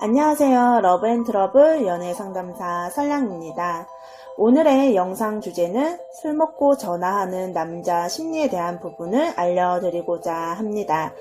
안녕하세요. 러브 앤 트러블 연애 상담사 설량입니다. 오늘의 영상 주제는 술 먹고 전화하는 남자 심리에 대한 부분을 알려드리고자 합니다.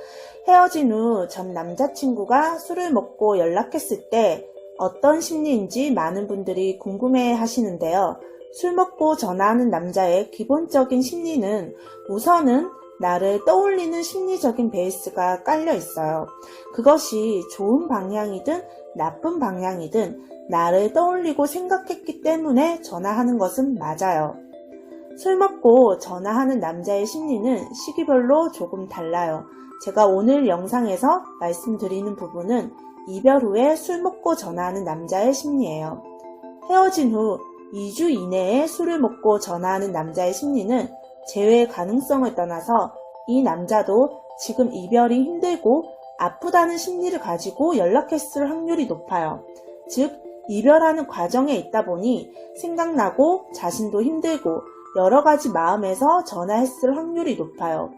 헤어진 후 전 남자친구가 술을 먹고 연락했을 때 어떤 심리인지 많은 분들이 궁금해 하시는데요. 술 먹고 전화하는 남자의 기본적인 심리는 우선은 나를 떠올리는 심리적인 베이스가 깔려 있어요. 그것이 좋은 방향이든 나쁜 방향이든 나를 떠올리고 생각했기 때문에 전화하는 것은 맞아요. 술 먹고 전화하는 남자의 심리는 시기별로 조금 달라요. 제가 오늘 영상에서 말씀드리는 부분은 이별 후에 술 먹고 전화하는 남자의 심리예요. 헤어진 후 2주 이내에 술을 먹고 전화하는 남자의 심리는 재회 가능성을 떠나서 이 남자도 지금 이별이 힘들고 아프다는 심리를 가지고 연락했을 확률이 높아요. 즉, 이별하는 과정에 있다 보니 생각나고 자신도 힘들고 여러 가지 마음에서 전화했을 확률이 높아요.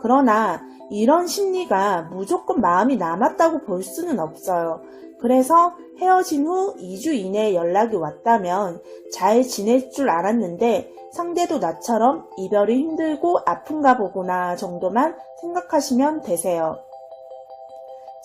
그러나 이런 심리가 무조건 마음이 남았다고 볼 수는 없어요. 그래서 헤어진 후 2주 이내에 연락이 왔다면 잘 지낼 줄 알았는데 상대도 나처럼 이별이 힘들고 아픈가 보구나 정도만 생각하시면 되세요.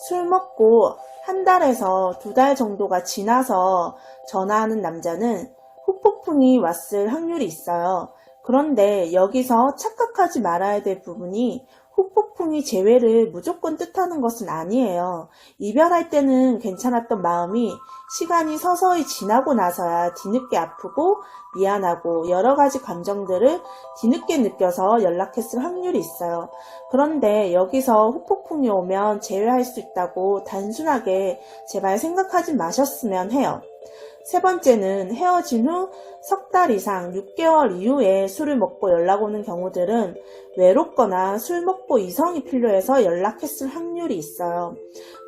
술 먹고 한 달에서 두 달 정도가 지나서 전화하는 남자는 후폭풍이 왔을 확률이 있어요. 그런데 여기서 착각하지 말아야 될 부분이 후폭풍이 재회를 무조건 뜻하는 것은 아니에요. 이별할 때는 괜찮았던 마음이 시간이 서서히 지나고 나서야 뒤늦게 아프고 미안하고 여러 가지 감정들을 뒤늦게 느껴서 연락했을 확률이 있어요. 그런데 여기서 후폭풍이 오면 재회할 수 있다고 단순하게 제발 생각하지 마셨으면 해요. 세 번째는 헤어진 후 석 달 이상 6개월 이후에 술을 먹고 연락 오는 경우들은 외롭거나 술 먹고 이성이 필요해서 연락했을 확률이 있어요.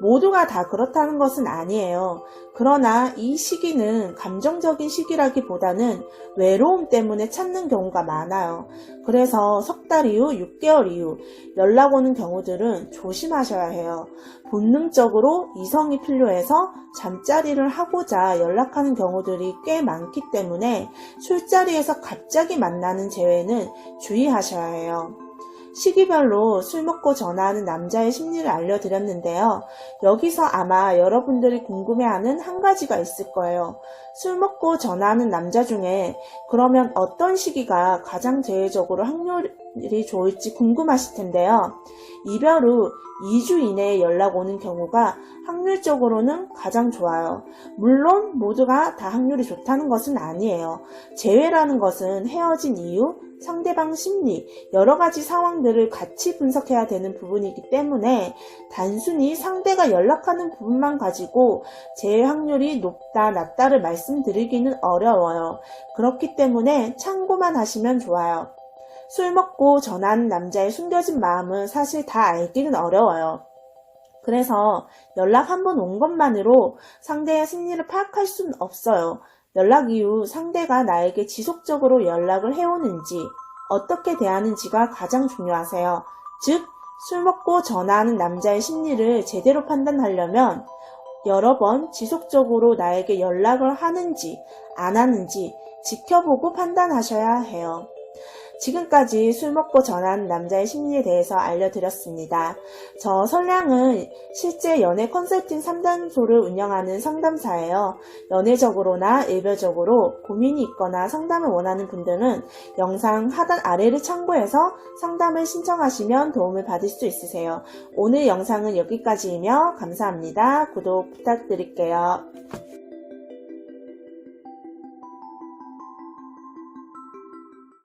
모두가 다 그렇다는 것은 아니에요. 그러나 이 시기는 감정적인 시기라기보다는 외로움 때문에 찾는 경우가 많아요. 그래서 석 달 이후, 6개월 이후 연락 오는 경우들은 조심하셔야 해요. 본능적으로 이성이 필요해서 잠자리를 하고자 연락하는 경우들이 꽤 많기 때문에 술자리에서 갑자기 만나는 재회는 주의하셔야 해요. 시기별로 술 먹고 전화하는 남자의 심리를 알려드렸는데요. 여기서 아마 여러분들이 궁금해하는 한 가지가 있을 거예요. 술 먹고 전화하는 남자 중에 그러면 어떤 시기가 가장 제외적으로 확률 이 좋을지 궁금하실 텐데요. 이별 후 2주 이내에 연락 오는 경우가 확률적으로는 가장 좋아요. 물론 모두가 다 확률이 좋다는 것은 아니에요. 재회라는 것은 헤어진 이유, 상대방 심리, 여러 가지 상황들을 같이 분석해야 되는 부분이기 때문에 단순히 상대가 연락하는 부분만 가지고 재회 확률이 높다, 낮다를 말씀드리기는 어려워요. 그렇기 때문에 참고만 하시면 좋아요. 술 먹고 전화하는 남자의 숨겨진 마음은 사실 다 알기는 어려워요. 그래서 연락 한 번 온 것만으로 상대의 심리를 파악할 수는 없어요. 연락 이후 상대가 나에게 지속적으로 연락을 해오는지, 어떻게 대하는지가 가장 중요하세요. 즉, 술 먹고 전화하는 남자의 심리를 제대로 판단하려면 여러 번 지속적으로 나에게 연락을 하는지, 안 하는지 지켜보고 판단하셔야 해요. 지금까지 술 먹고 전화하는 남자의 심리에 대해서 알려드렸습니다. 저 설량은 실제 연애 컨설팅 상담소를 운영하는 상담사예요. 연애적으로나 일별적으로 고민이 있거나 상담을 원하는 분들은 영상 하단 아래를 참고해서 상담을 신청하시면 도움을 받을 수 있으세요. 오늘 영상은 여기까지이며 감사합니다. 구독 부탁드릴게요.